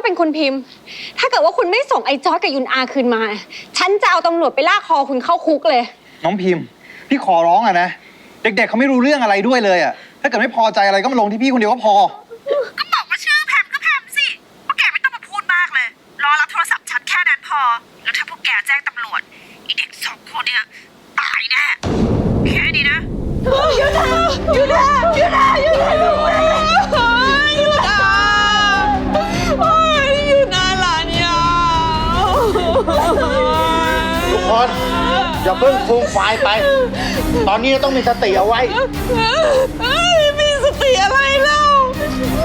ว่าเป็นคุณพิมพ์ ถ้าเกิดว่าคุณไม่ส่งไอ้จอร์ดกับยุนอาคืนมา ฉันจะเอาตำรวจไปลากคอคุณเข้าคุกเลย น้องพิมพ์ พี่ขอร้องอะนะ เด็กๆเขาไม่รู้เรื่องอะไรด้วยเลยอะถ้าเกิดไม่พอใจอะไรก็มาลงที่พี่คนเดียวก็พอ ก็บอกว่าชื่อแพมก็แพมสิพวกแกไม่ต้องมาพูดมากเลย รอรับโทรศัพท์ฉันแค่นั้นพอ แล้วถ้าพวกแกแจ้งตำรวจอีเด็กสองคนเนี่ยตายแน่แค่นี้นะทุ อย่าเพิ่งฟูมไฟายไป ตอนนี้ต้องมีสติเอาไว้มีสติอะไรเล่า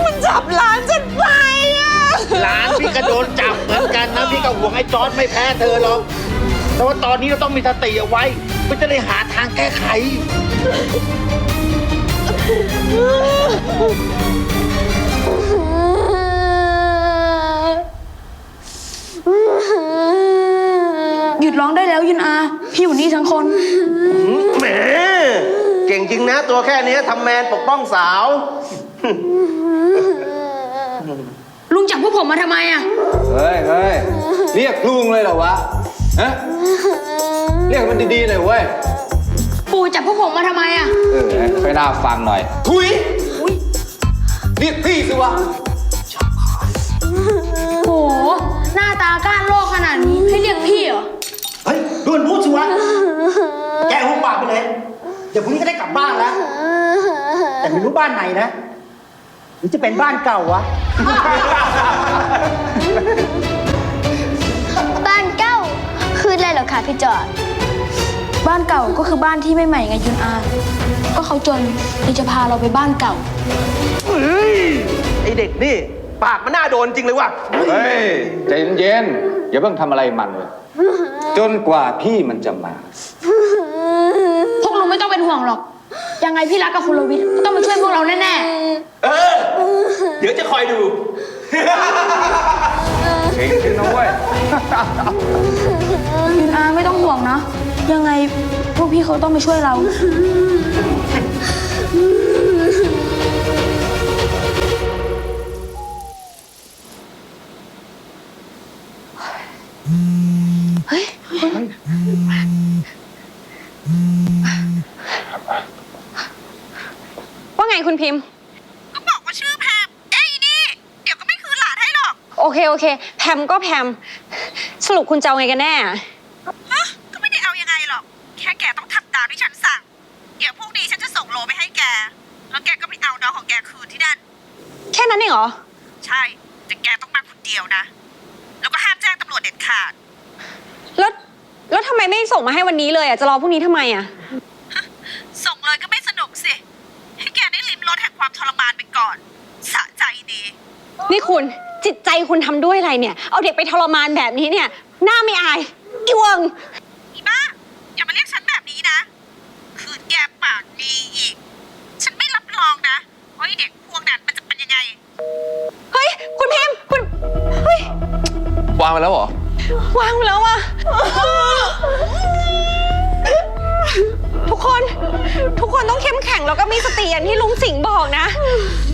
มันจับหลานฉันไปอะหลานพี่ก็โดนจับเหมือนกันนะพี่ก็ห่วงไอ้จอร์ดไม่แพ้เธอหรอกแต่ว่าตอนนี้เราต้องมีสติเอาไว้เพื่อจะได้หาทางแก้ไขห ได้แล้วยุนอา พี่อยู่นี่ทั้งคน แหมเก่งจริงนะตัวแค่นี้ทำแมนปกป้องสาว ลุงจับพวกผมมาทำไมอะเฮ้ยเฮ้ยเรียกลุงเลยเหรอวะฮะเรียกมันดีๆเลยเว้ย ปู่จับพวกผมมาทำไมอะเออไปน่าฟังหน่อย ทุยเรียกพี่สิวะ ดี๋ยวพรุ่งนี้ก็ได้กลับบ้านแล้ว แต่ไม่รู้บ้านไหนนะหรือจะเป็นบ้านเก่าวะ บ้านเก้าคืออะไรเหรอคะพี่จอด บ้านเก่าก็คือบ้านที่ไม่ใหม่ไงยุนอา ก็เขาจนเลยจะพาเราไปบ้านเก่า เฮ้ยไอเด็กนี่ ปากมันน่าโดนจริงเลยว่ะ เฮ้ยใจเย็นๆอย่าเพิ่งทำอะไรมันเลยจนกว่าพี่มันจะมาพวกลุง ไม่ต้องเป็นห่วงหรอก ยังไงพี่รักกับคุณลวิทย์ก็ต้องมาช่วยพวกเราแน่เออ เดี๋ยวจะคอยดู เก่งขึ้นนะเว้ยๆยุนอาไม่ต้องห่วงนะ ยังไงพวกพี่เขาต้องมาช่วยเรา เคโอเค แพมก็แพม สรุปคุณจะเอาไงกันแน่อะฮะก็ไม่ได้เอายังไงหรอก แค่แกต้องทำตามที่ฉันสั่ง เดี๋ยวพรุ่งนี้ฉันจะส่งโลไปให้แก แล้วแกก็ไปเอาน้องของแกคืนที่นั่น แค่นั้นเองเหรอ ใช่ แต่แกต้องมาคนเดียวนะ แล้วก็ห้ามแจ้งตำรวจเด็ดขาด แล้ว แล้วทำไมไม่ส่งมาให้วันนี้เลยอะ จะรอพรุ่งนี้ทำไมอะ ส่งเลยก็ไม่สนุกสิ ให้แกได้ลิ้มรสแห่งความทรมานไปก่อน สะใจดี นี่คุณจิตใจคุณทำด้วยอะไรเนี่ย เอาเด็กไปทรมานแบบนี้เนี่ย หน้าไม่อายอีวงอีบ้าอย่ามาเรียกฉันแบบนี้นะ คืนแกปากดีอีก ฉันไม่รับรองนะว่าไอ้เด็กพวกนั้นมันจะเป็นยังไง เฮ้ย คุณพิมพ์คุณ เฮ้ย วางไปแล้วเหรอ วางแล้วอะ ทุกคน ทุกคนต้องเข้มแข็งแล้วก็มีสติอย่างที่ลุงสิงห์บอกนะ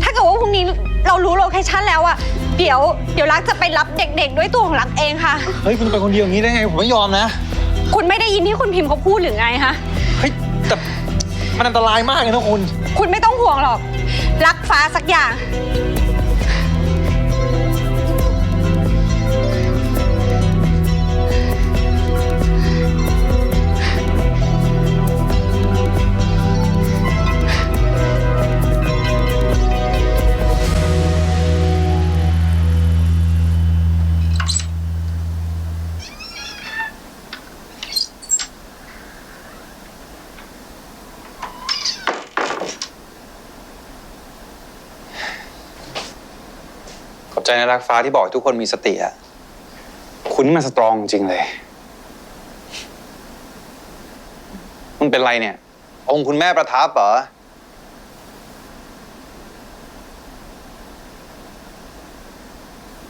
ถ้าเกิดว่าพรุ่งนี้เรารู้โลเคชั่นแล้วอะเดี๋ยวเดี๋ยวรักจะไปรับเด็ก ๆ ด้วยตัวของรักเองค่ะ เฮ้ยคุณไปคนเดียวอย่างนี้ได้ไงผมไม่ยอมนะ คุณไม่ได้ยินที่คุณพิมพ์เขาพูดหรือไงคะเฮ้ยแต่มันอันตรายมากเลยนะคุณ คุณไม่ต้องห่วงหรอก รักฟ้าสักอย่าง ใจนรักฟ้าที่บอกทุกคนมีสติอะคุณนี่มันสตรองจริงเลย มันเป็นไรเนี่ย องค์คุณแม่ประทับเหรอ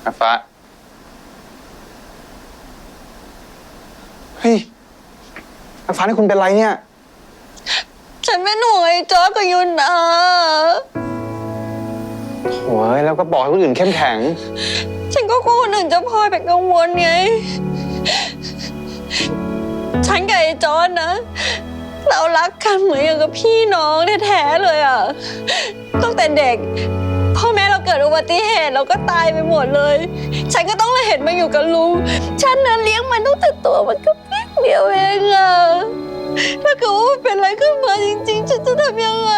รักฟ้า เฮ้ยรักฟ้านี่คุณเป็นไรเนี่ย ฉันเป็นห่วงไอ้จอร์จกับยุนอา โอ้ยแล้วก็บอกให้คนอื่นเข้มแข็ง ฉันก็กลัวคนอื่นจะพลอยไปกังวลไง ฉันกับไอ้จอนนะ เรารักกันเหมือนอย่างกับพี่น้องแท้ๆเลยอะ ตั้งแต่เด็ก พ่อแม่เราเกิดอุบัติเหตุเราก็ตายไปหมดเลย ฉันก็ต้องเลยเห็นมาอยู่กับลุง ฉันนั้นเลี้ยงมันตั้งแต่ตัวมันก็เพียงเดียวเองอะ ถ้าเกิดว่ามันเป็นอะไรขึ้นมาจริง ๆ ฉันจะทำยังไง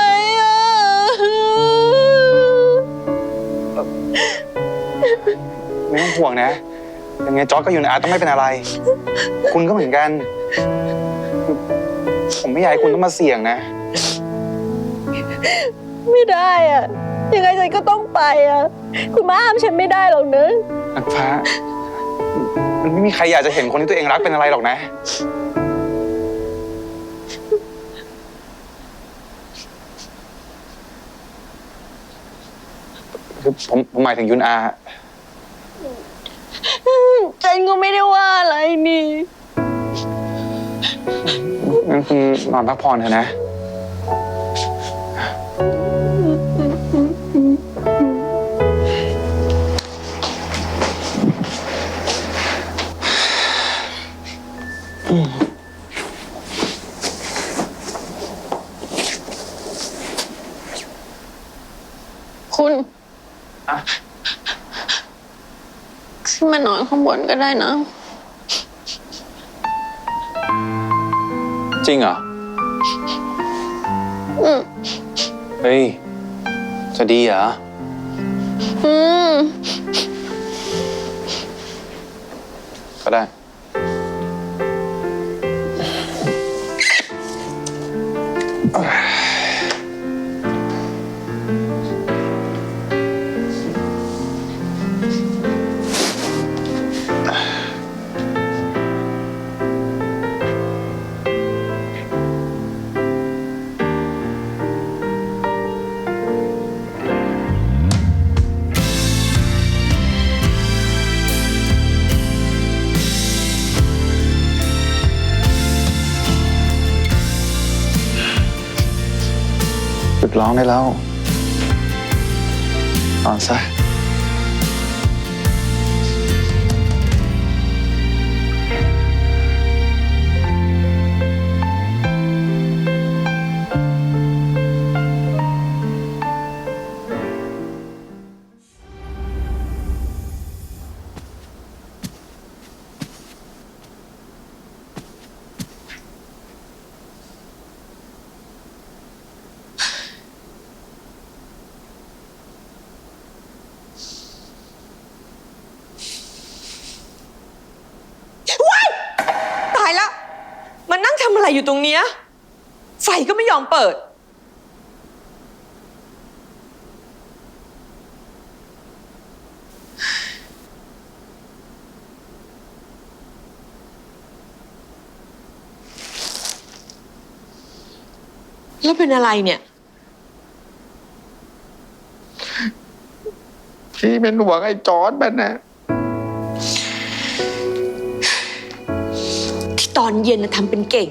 ไม่ต้องห่วงนะ ยังไงจอร์ดกับยูนอาต้องไม่เป็นอะไร คุณก็เหมือนกัน ผมไม่อยากให้คุณต้องมาเสี่ยงนะ ไม่ได้อะ ยังไงฉันก็ต้องไปอะ คุณมาห้ามฉันไม่ได้หรอกนะนักฟ้า มันไม่มีใครอยากจะเห็นคนที่ตัวเองรักเป็นอะไรหรอกนะ คือผมผมหมายถึงยุนอาฉันก็ไม่ได้ว่าอะไรนี่งั้นคุณนอนพักผ่อนเถอะนะคุณ อะ ขึ้น มานอนข้างบนก็ได้นะ จริงเหรอ อืม เฮ้ย จะดีเหรออื ร้องได้แล้วนอนซะ อะไรอยู่ตรงเนี้ย ไฟก็ไม่ยอมเปิด แล้วเป็นอะไรเนี่ย พี่เป็นห่วงไอ้จอร์ดมันนะที่ตอนเย็นน่ะทำเป็นเก่ง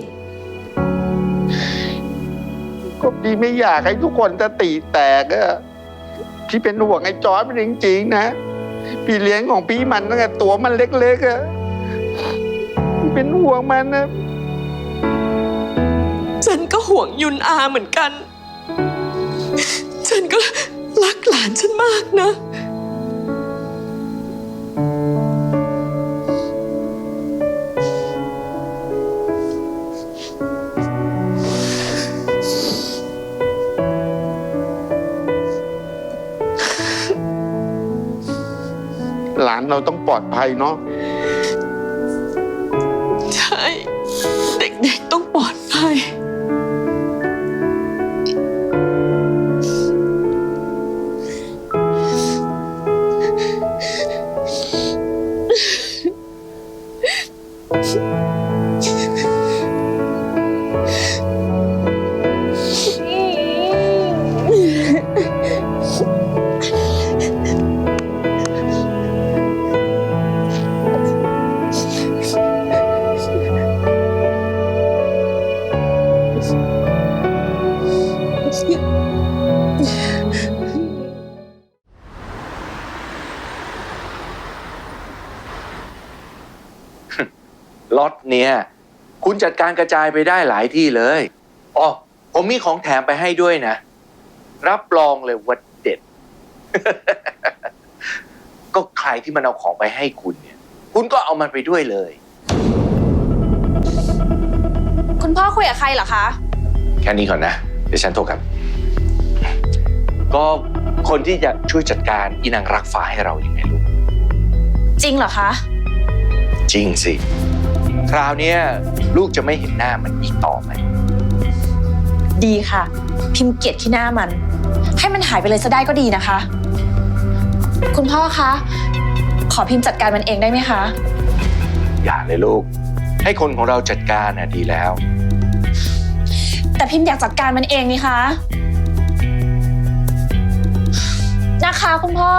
ก็พี่ไม่อยากให้ทุกคนจะตีแตกอะพี่เป็นห่วงไอ้จอร์ดจริงๆนะ พี่เลี้ยงของพี่มันตั้งแต่ตัวมันเล็กๆอะพี่เป็นห่วงมันนะ ฉันก็ห่วงยุนอาเหมือนกัน ฉันก็รักหลานฉันมากนะานเราต้องปลอดภัยเนาะใช่ เด็กๆต้องปลอดภัย คุณจัดการกระจายไปได้หลายที่เลยอ๋อผมมีของแถมไปให้ด้วยนะ รับรองเลยว่าเด็ด ก็ใครที่มันเอาของไปให้คุณเนี่ย คุณก็เอามันไปด้วยเลย คุณพ่อคุยกับใครเหรอคะ แค่นี้ก่อนนะ เดี๋ยวฉันโทรกลับ ก็คนที่จะช่วยจัดการอีนางรักฟ้าให้เราอย่างไงลูก จริงเหรอคะ จริงสิ คราวเนี้ยลูกจะไม่เห็นหน้ามันอีกต่อไปดีค่ะ พิมพ์เกลียดที่หน้ามัน ให้มันหายไปเลยซะได้ก็ดีนะคะ คุณพ่อคะ ขอพิมพ์จัดการมันเองได้ไหมคะ อย่าเลยลูก ให้คนของเราจัดการน่ะดีแล้ว แต่พิมพ์อยากจัดการมันเองนี่คะนะคะคุณพ่อ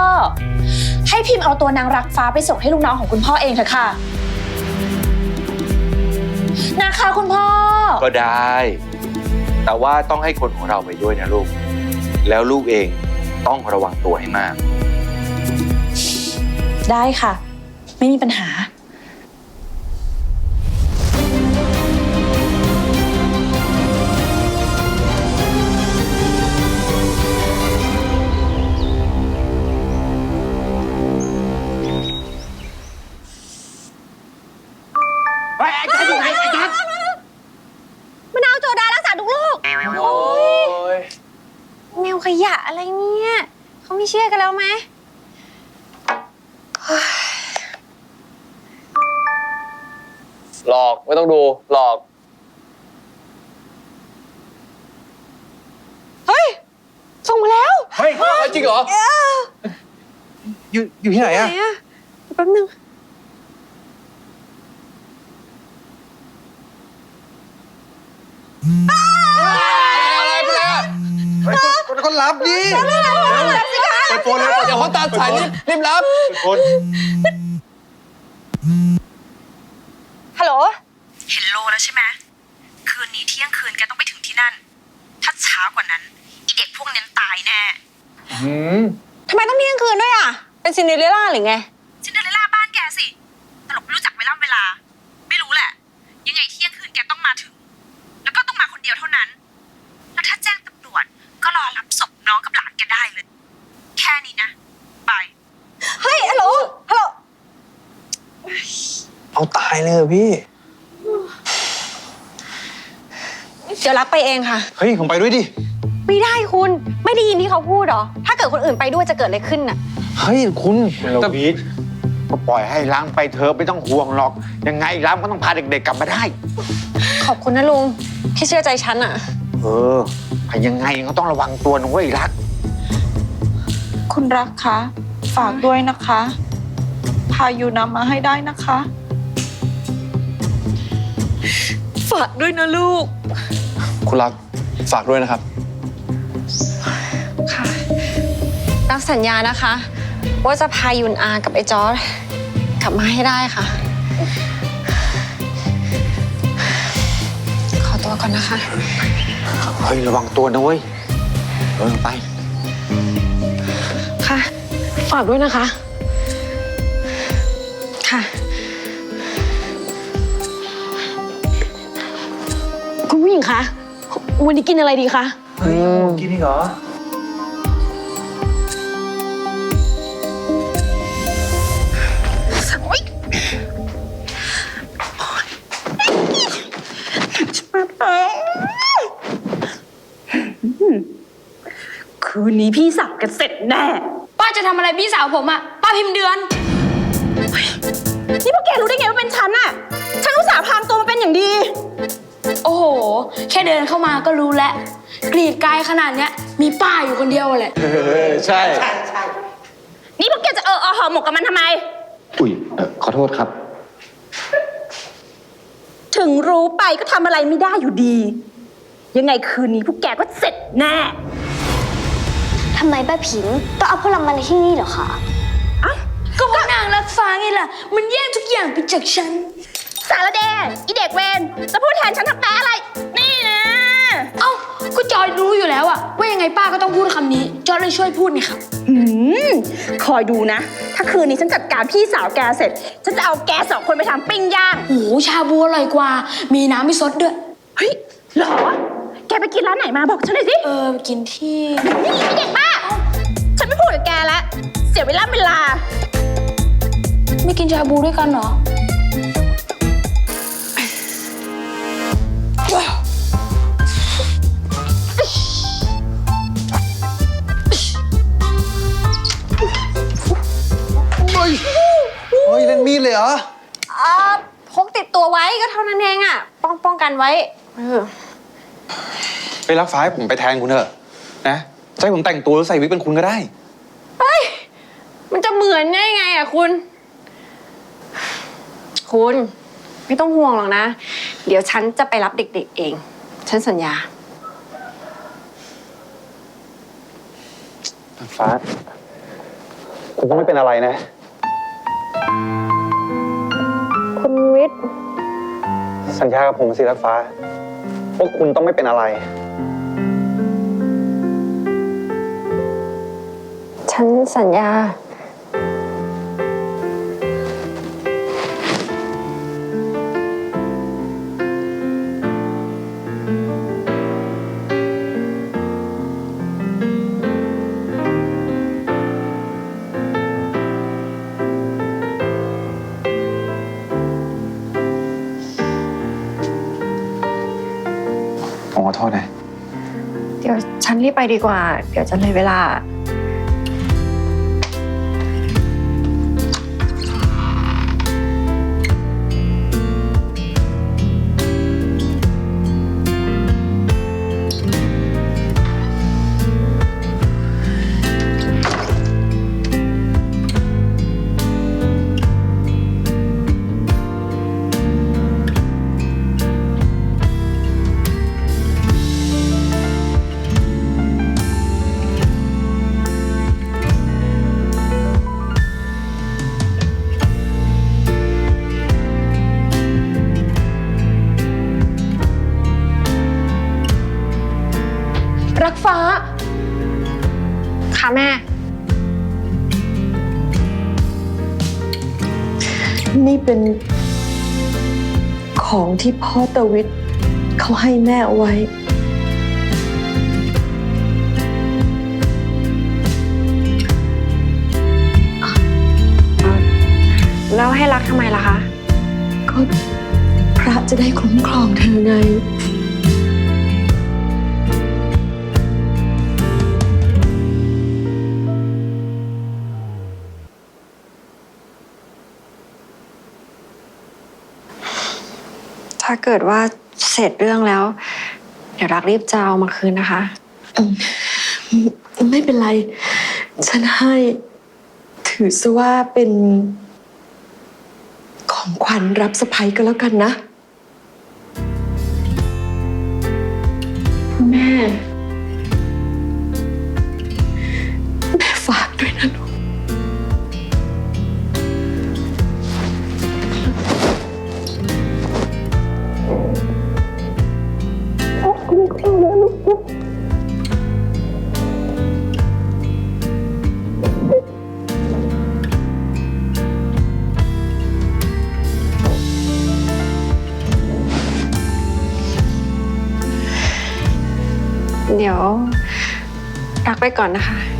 ให้พิมพ์เอาตัวนางรักฟ้าไปส่งให้ลูกน้องของคุณพ่อเองเถอะค่ะ นะคะคุณพ่อ ก็ได้ แต่ว่าต้องให้คนของเราไปด้วยนะลูก แล้วลูกเองต้องระวังตัวให้มาก ได้ค่ะ ไม่มีปัญหา ลอกไม่ต้องดูหลอก เฮ้ย ส่งมาแล้วเฮ้ยจริงเหรออยู่อยู่ที่ไหนไหนอะอะแป๊บนึงเฮ้ยก็ก็รับดิเปิดโฟนเลยเดี๋ยวเขาตามสายรีบรีบรับเปิดโฟน ฮัลโหล เห็นโลแล้วใช่ไหมคืนนี้เที่ยงคืนแกต้องไปถึงที่นั่น ถ้าช้ากว่านั้นอีเด็กพวกนั้นตายแน่หืมทำไมต้องเที่ยงคืนด้วยอะ เป็นซินเดอเรลล่าหรือไง ซินเดอเรลล่าบ้านแกสิ ตลกไม่รู้จักเวลาเวลา ไม่รู้แหละ ยังไงเที่ยงคืนแกต้องมาถึง แล้วก็ต้องมาคนเดียวเท่านั้น แล้วถ้าแจ้งตำรวจก็รอรับศพน้องกับหลานแกได้เลย แค่นี้นะบาย เฮ้ยฮัลโหลฮัลโหล เอาตายเลยเหรอพี่ เดี๋ยวรับไปเองค่ะ เฮ้ย ผมไปด้วยดิ ไม่ได้คุณไม่ได้ยินที่เขาพูดเหรอ ถ้าเกิดคนอื่นไปด้วยจะเกิดอะไรขึ้นน่ะ เฮ้ย คุณแต่ก็ปล่อยให้ล้างไปเธอะไม่ต้องห่วงหรอก ยังไงล้างก็ต้องพาเด็กๆกลับมาได้ ขอบคุณนะลุงที่เชื่อใจฉันอะ เออแต่ยังไงก็ต้องระวังตัวนะเว้ยรัก คุณรักคะ ฝากด้วยนะคะ พายุนำมาให้ได้นะคะ ฝากด้วยนะลูก คุณรักฝากด้วยนะครับ ค่ะรับสัญญานะคะ ว่าจะพายุนอากับไอ้จอร์จกลับมาให้ได้ค่ะ ขอตัวก่อนนะคะ เฮ้ย ระวังตัวนะเว้ยเออไป ค่ะ ฝากด้วยนะคะ ค่ะ ผู้หญิงคะวันนี้กินอะไรดีคะกินนี่เหรอคืนนี้พี่สับกันเสร็จแน่ ป้าจะทำอะไรพี่สาวผมอะป้าพิมพ์เดือน นี่พวกแกรู้ได้ไงว่าเป็นฉันอะฉันอุตส่าห์พรางตัวมาเป็นอย่างดี โอ้โห แค่เดินเข้ามาก็รู้แล้วกรีดกายขนาดเนี้ย มีป้าอยู่คนเดียวแหละใช่ นี่พวกแกจะเออเออหอหมกกับมันทำไม อุ้ยเอ่อขอโทษครับ ถึงรู้ไปก็ทำอะไรไม่ได้อยู่ดี ยังไงคืนนี้พวกแกก็เสร็จแน่ทำไมป้าผิงต้องเอาพวกเรามาในที่นี่เหรอคะก็เพราะนางรักฟ้าไงล่ะ มันแย่งทุกอย่างไปจากฉัน สารเดอีเด็กเวนจะพูดแทนฉันทำแปลอะไร นี่นะ เอ้าก็จอยรู้อยู่แล้วอะว่ายังไงป้าก็ต้องพูดคำนี้ จอร์จเลยช่วยพูดไงครับ หืม คอยดูนะ ถ้าคืนนี้ฉันจัดการพี่สาวแกเสร็จ ฉันจะเอาแกสองคนไปทำปิ้งย่าง โอ้โหชาบูอร่อยกว่า มีน้ำไม่ซดด้วย เฮ้ยเหรอ แกไปกินร้านไหนมาบอกฉันหน่อยสิ เออกินที่นี่ไอ้เด็กบ้า ฉันไม่พูดกับแกแล้ว เสียเวลาเวลา ไม่กินชาบูด้วยกันเหรอ เล่นมีดเลยเหรออ่าพกติดตัวไว้ก็เท่านั้นเองอะป้องป้องกันไว้เออไปรักฟ้าให้ผมไปแทนคุณเถอะ นะจะให้ผมแต่งตัวแล้วใส่วิกเป็นคุณก็ได้ มันจะเหมือนได้ไงอะคุณ คุณ ไม่ต้องห่วงหรอกนะ เดี๋ยวฉันจะไปรับเด็กๆเอง ฉันสัญญา ฟ้า คุณต้องไม่เป็นอะไรนะ คุณวิทย์ สัญญากับผมสิรักฟ้าว่าคุณต้องไม่เป็นอะไร ฉันสัญญา รีบไปดีกว่า เดี๋ยวจะเลยเวลา ที่พ่อตวิทย์เขาให้แม่เอาไว้ แล้วให้รักทำไมล่ะคะ ก็พระจะได้คุ้มครองเธอไงาเกิดว่าเสร็จเรื่องแล้ว เดี๋ยวรักรีบจะเอามาคืนนะคะ ไม่เป็นไร ฉันให้ถือซะว่าเป็น ของขวัญรับสะพ้ยก็แล้วกันนะ แม่ ไปก่อนนะคะ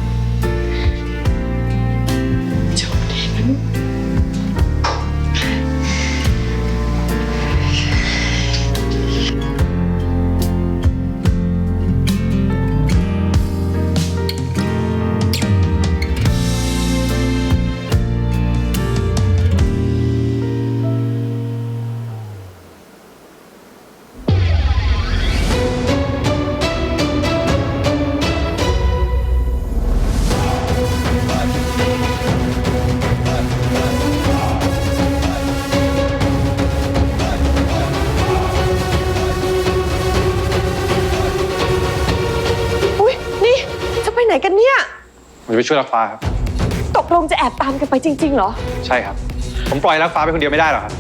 ช่วยรักฟ้าครับ ตกลงจะแอบตามกันไปจริง ๆ เหรอ ใช่ครับ ผมปล่อยรักฟ้าไปคนเดียวไม่ได้หรอกครับ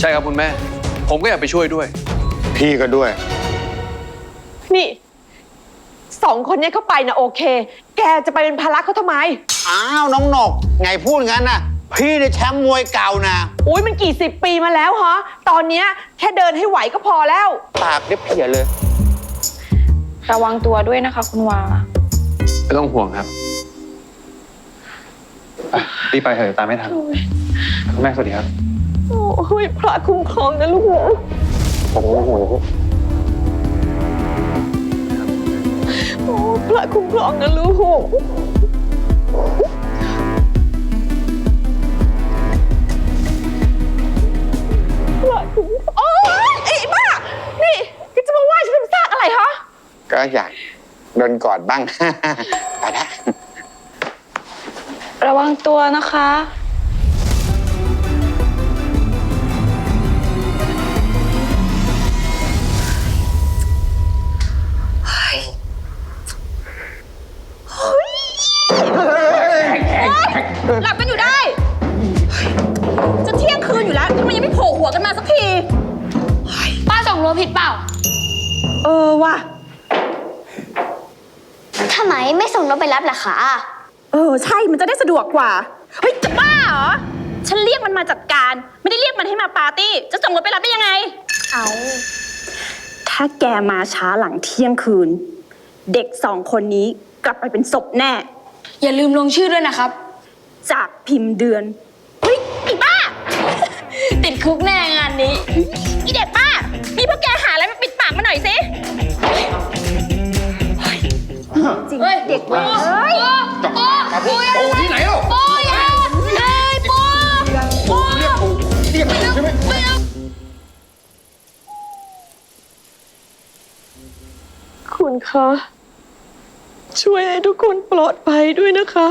ใช่ครับคุณแม่ ผมก็อยากไปช่วยด้วย พี่ก็ด้วย นี่สองคนเนี้ยเขาไปนะโอเค แกจะไปเป็นภาระเขาทำไม อ้าว น้องหนก ไงพูดงั้นน่ะ พี่เนี่ยแชมป์มวยเก่านะ อุ้ยมันกี่สิบปีมาแล้วฮะ ตอนเนี้ยแค่เดินให้ไหวก็พอแล้ว ปากเรียบเพียเลย ระวังตัวด้วยนะคะคุณวา ไม่ต้องห่วงครับ อะรีบไปเถอะตามไม่ทันคุณแม่สวัสดีครับ โอ้ยพระคุ้มครองนะลูกนะโอ้โหโอ้พระคุ้มครองนะลูก พระคุ้มครองโอ๊ยไอ้บ้า นี่แกจะมาว่าฉันเป็นซากอะไรฮะก็อยากโดนกอดบ้าง ไปนะ ระวังตัวนะคะ จะได้สะดวกกว่า เฮ้ยจะบ้าเหรอ ฉันเรียกมันมาจัดการ ไม่ได้เรียกมันให้มาปาร์ตี้ จะส่งรถไปรับได้ยังไง เอา ถ้าแกมาช้าหลังเที่ยงคืน เด็กสองคนนี้กลับไปเป็นศพแน่ อย่าลืมลงชื่อด้วยนะครับ จากพิมพ์เดือน เฮ้ยไอ้บ้า ติดคุกแน่งานนี้ อีเด็กบ้า มีพวกแกหาอะไรมาปิดปากมาหน่อยสิ จริงเด็กเว้ยเฮ้ย คุณคะ ช่วยให้ทุกคนปลอดภัยด้วยนะคะ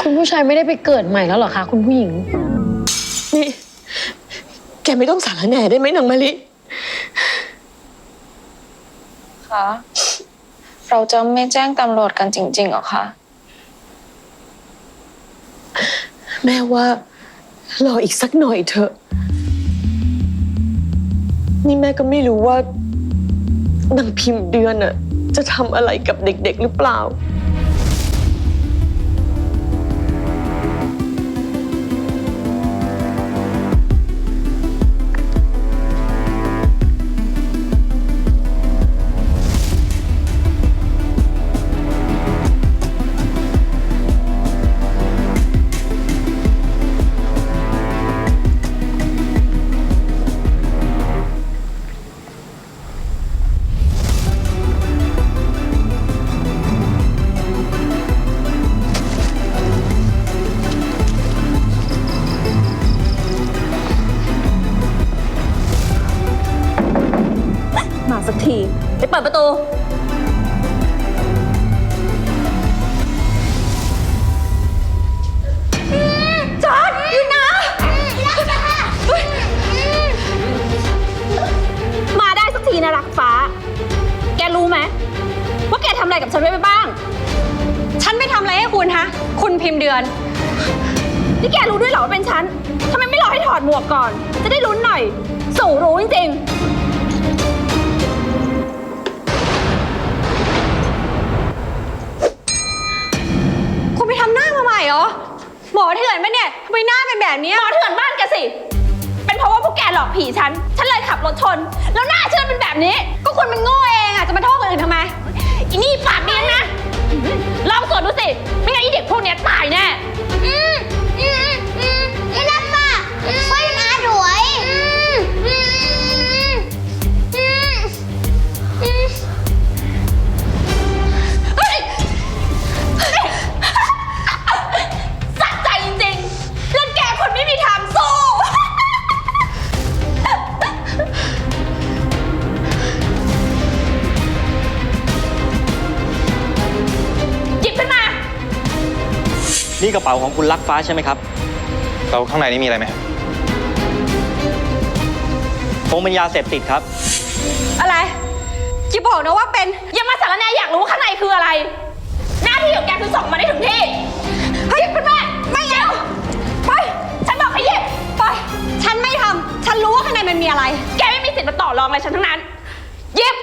คุณผู้ชายไม่ได้ไปเกิดใหม่แล้วเหรอคะคุณผู้หญิง นี่ แกไม่ต้องสารแหน่ได้ไหมนางมะลิคะเราจะไม่แจ้งตำรวจกันจริงๆเหรอคะ แม่ว่ารออีกสักหน่อยเถอะ นี่แม่ก็ไม่รู้ว่า นางพิมพ์เดือนน่ะจะทำอะไรกับเด็กๆหรือเปล่า พิมพ์เดือน นี่แกรู้ด้วยเหรอว่าเป็นฉันทำไมไม่รอให้ถอดหมวกก่อน จะได้ลุ้นหน่อย สู่รู้จริงๆ คุณไปทำหน้ามาใหม่เหรอ หมอเถื่อนปะเนี่ยทำไมหน้าเป็นแบบนี้ หมอเถื่อนบ้านแกสิ เป็นเพราะว่าพวกแกหลอกผีฉัน ฉันเลยขับรถชน แล้วหน้าฉันเป็นแบบนี้ ก็คุณมันโง่เองอะ จะมาโทษคนอื่นทำไมอีนี่ปากเนี้ยนะ ลองสวดดูสิ ไม่งั้นไอเด็กพวกเนี้ยตายแน่ อืม ของคุณลักฟ้าใช่ไหมครับ เราข้างในนี้มีอะไรไหมคงเป็นยาเสพติดครับ อะไรอย่บอกนะว่าเป็นยังมาสารแนอยากรู้ข้างในคืออะไร หน้าที่ของแกคือส่งมาได้ถึงที่ เฮ้ยคุณแม่ ไม่เอาไป ฉันบอกให้หยิบไป ฉันไม่ทำฉันรู้ว่าข้างในมันมีอะไร แกไม่มีสิทธิ์มาต่อรองอะไรฉันทั้งนั้นหยิบ